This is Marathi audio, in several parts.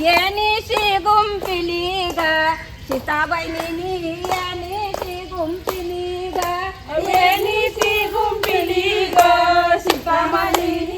येणीशी गुंपिली ग सीताबाईनी येणीशी गुंपिली ग. येणीशी गुंपिली ग सीताबाईनी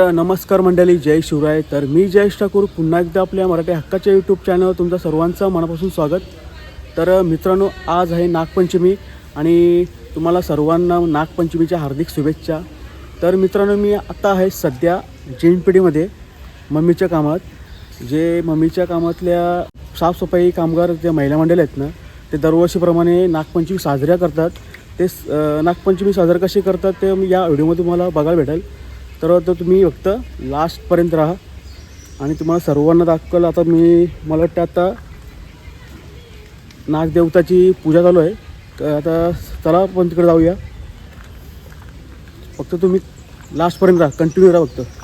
तर नमस्कार मंडळी जय शिवराय. तर मी जयेश ठाकूर पुन्हा एकदा आपल्या मराठी हक्काच्या यूट्यूब चॅनलवर तुमचं सर्वांचं मनापासून स्वागत. तर मित्रांनो आज आहे नागपंचमी आणि तुम्हाला सर्वांना नागपंचमीच्या हार्दिक शुभेच्छा. तर मित्रांनो मी आता आहे सध्या जीनपिढीमध्ये मम्मीच्या कामात. जे मम्मीच्या कामातल्या साफसफाई कामगार जे महिला मंडळ आहेत ना ते दरवर्षीप्रमाणे नागपंचमी साजऱ्या करतात. ते स- नागपंचमी साजरा कशी करतात ते या व्हिडिओमध्ये तुम्हाला बघायला भेटेल. तर तो तुम्ही फक्त लास्टपर्यंत राहा. आणि तुम्हाला सर्वांना दाखवलं आता मी मला वाटतं आता नागदेवताची पूजा चालू आहे. तर आता चला पण तिकडे जाऊया. फक्त तुम्ही लास्टपर्यंत राहा कंटिन्यू राहा फक्त.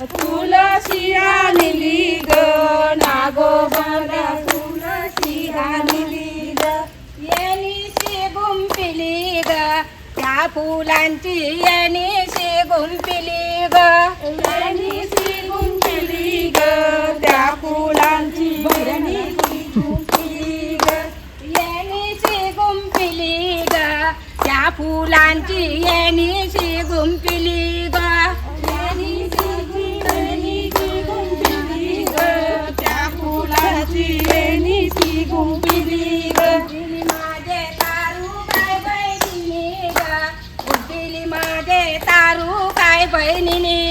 ग फुलशी आणली ग. नागोबाला फुलशी आणली ग. येणीशी गुंपिली ग. त्या फुलांची येणीशी गुंपिली ग. येणीशी गुंपिली ग. त्या फुलांची येणीशी गुंपिली ग. येणीशी गुंपिली ग. त्या फुलांची येणीशी गुंपिली ग. येणीशी येणीशी गुंपिली ग माझे तारू काय बहिणी ग गुंपिली तारू काय बहिणी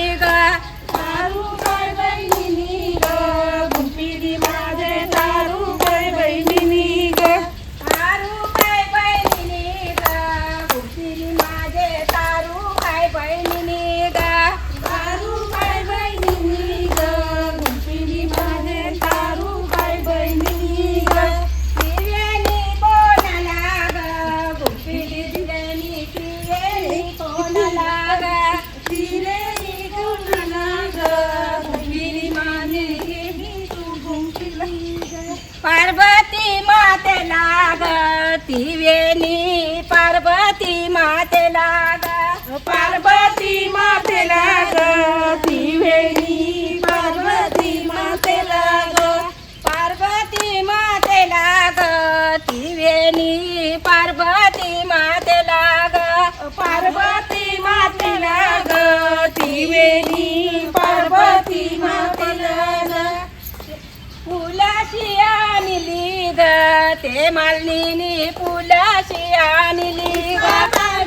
ते मालिनी फुलाशी आणली.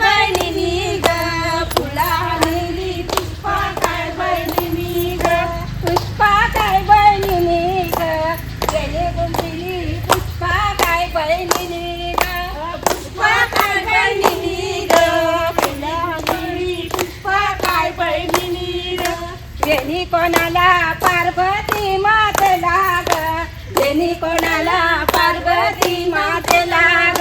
बहिणी ग फुला आणली पुष्पा काय बहिणी ग. पुष्पा काय बहिणी ग गेले गुंबिली पुष्पा काय बहिणी ग. पुष्पा काय बहिणी ग फुला आणली काय बहिणी ग. गेली कोणाला पार्वती मात लाग गेली कोणाला पार्वती মাতে লাগ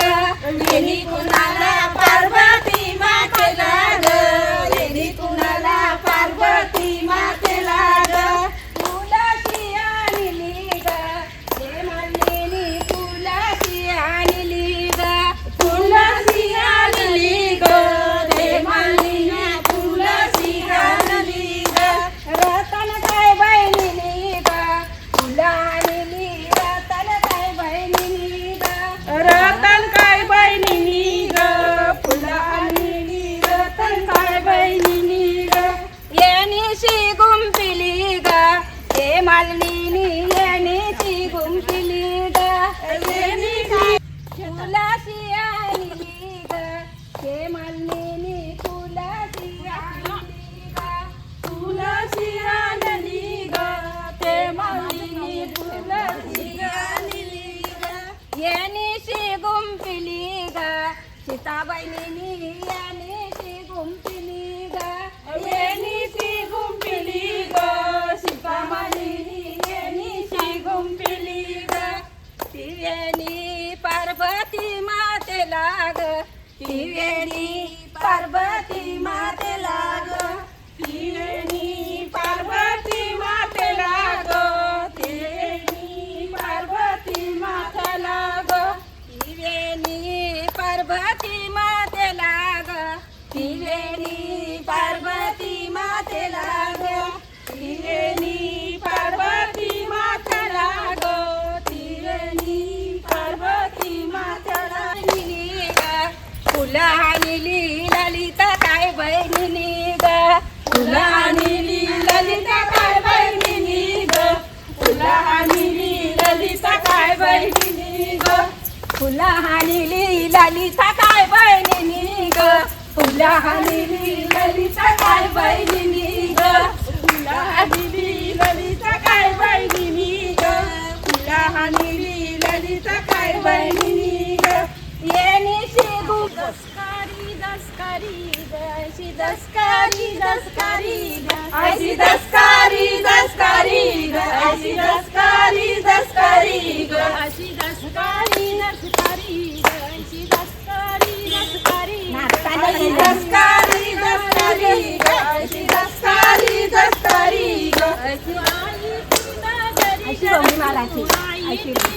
ದಿವ್ಯ ನೀ फुला हानिली ललिता काय बहिणी ग फुला हानिली ललिता काय बहिणी ग फुला हानिली ललिता काय बहिणी ग फुला हानिली ललिता काय बहिणी दस्कारी अशी दस्कारी दस्कारी अशी दस्कारी दस्कारी अशी दस्कारी दस्कारी अशी दस्कारी दस्कारी अशी दस्कारी दस्कारी अशी दस्कारी दस्कारी अशी दस्कारी दस्कारी अशी आई तुला घरी अशी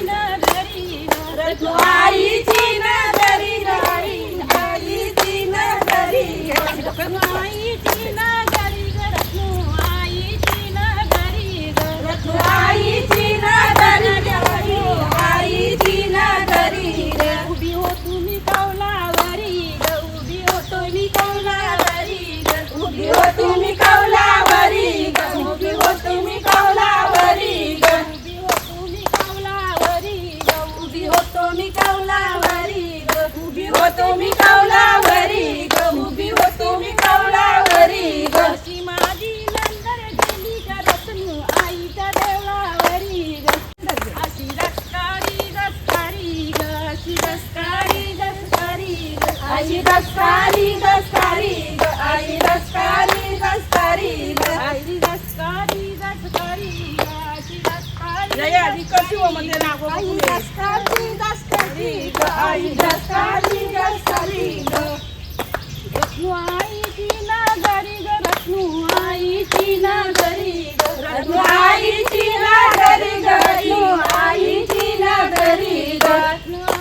ग. काली ग काली ग रत्नू आईची नागरी ग. रत्नू आईची नागरी ग रत्नू आईची नागरी ग.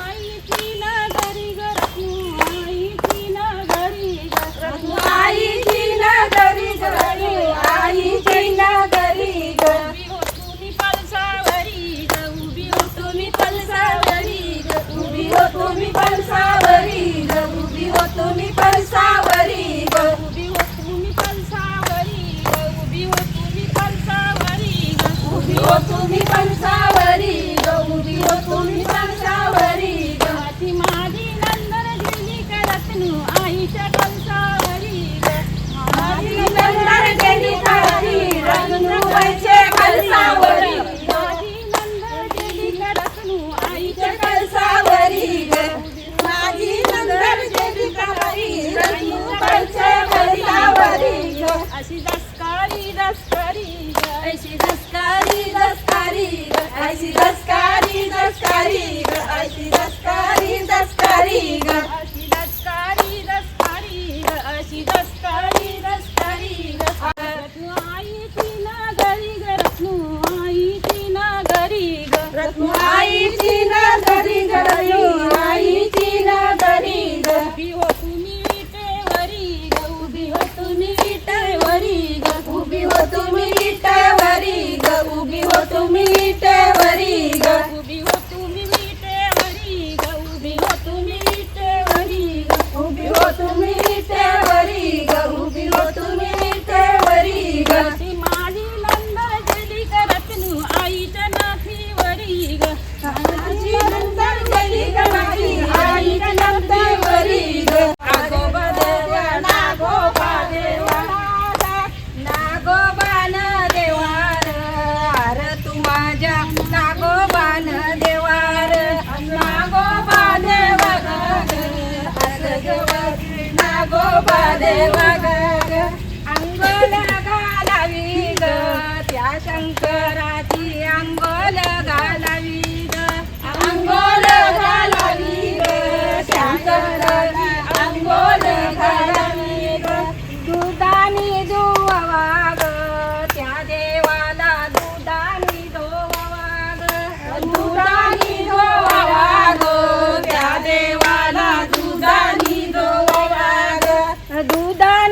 ऐशी दस्कारी दस्कारी ऐशी दस्कारी दस्कारी ऐशी दस्कारी दस्कारी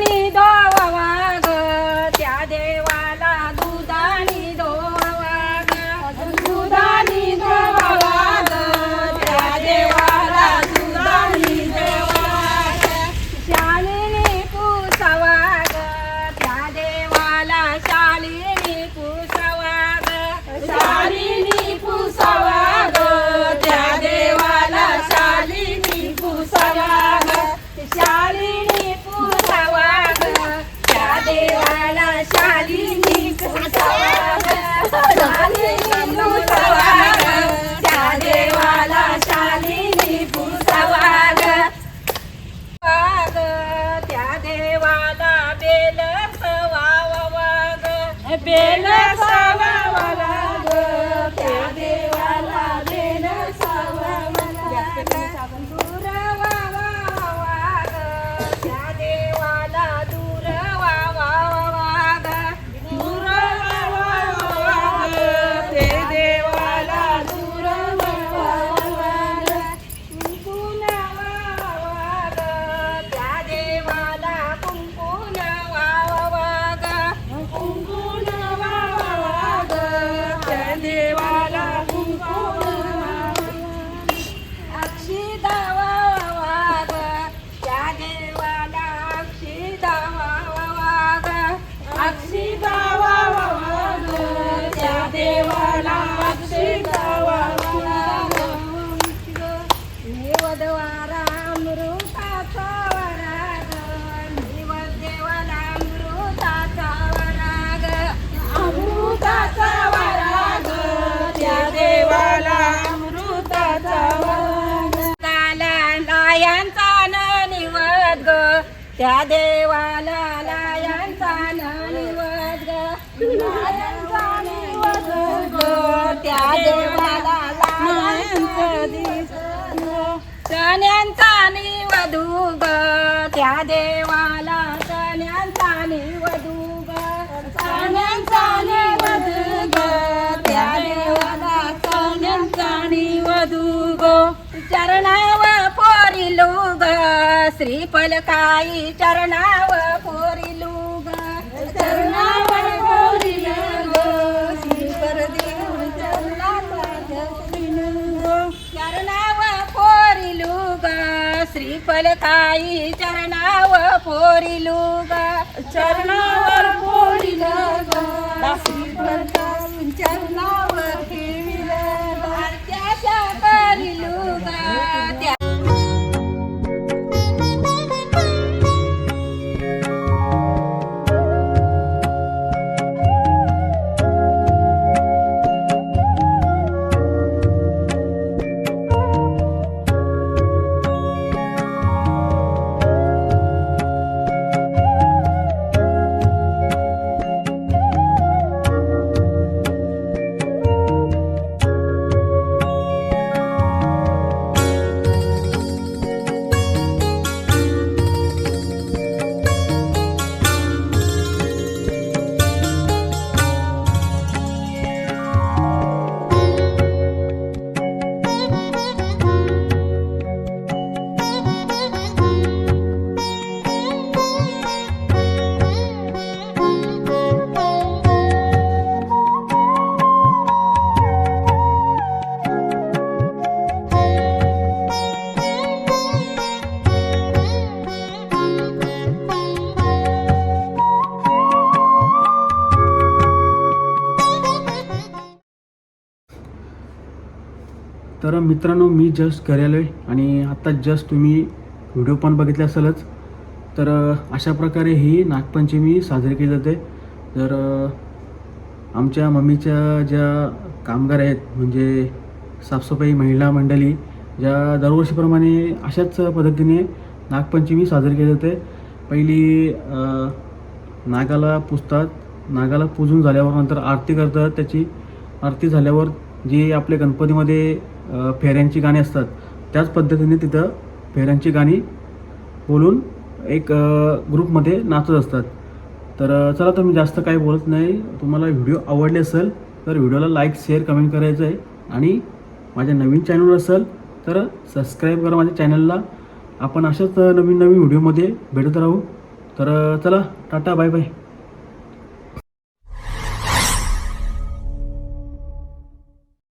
มี त्या देवाला लायांचा निवद लायांचा निवद त्या देवाला लायांचा ग. त्या देवाला श्रीफल काही चरणाव कोरिलू ग. चरणावर कोरिल श्रीफल देऊ चरणाव कोरिलू ग. श्रीफल काही चरणाव कोरिलू ग. चरणावर कोरिल ग. श्रीफल चरणा तर मित्रांनो मी जस्ट घरी आलो आहे आणि आत्ता जस्ट तुम्ही व्हिडिओ पण बघितले असेलच. तर अशा प्रकारे ही नागपंचमी साजरी केली जाते. तर आमच्या मम्मीच्या ज्या कामगार आहेत म्हणजे साफसफाई महिला मंडळी ज्या दरवर्षीप्रमाणे अशाच पद्धतीने नागपंचमी साजरी केली जाते. पहिली नागाला पुजतात. नागाला पूजून झाल्यावर नंतर आरती करतात. त्याची आरती झाल्यावर जी आपल्या गणपतीमध्ये फेऱ्यांची गाणी असतात. त्याच पद्धतीने तिथं फेऱ्यांची गाणी बोलून एक ग्रुपमध्ये नाचत असतात. तर चला तर मी जास्त काही बोलत नाही. तुम्हाला व्हिडिओ आवडले असेल तर व्हिडिओला लाईक शेअर कमेंट करायचं आहे. आणि माझ्या नवीन चॅनल असेल तर सबस्क्राईब करा माझ्या चॅनलला. आपण अशाच नवीन नवीन व्हिडिओमध्ये भेटत राहू. तर चला टाटा बाय बाय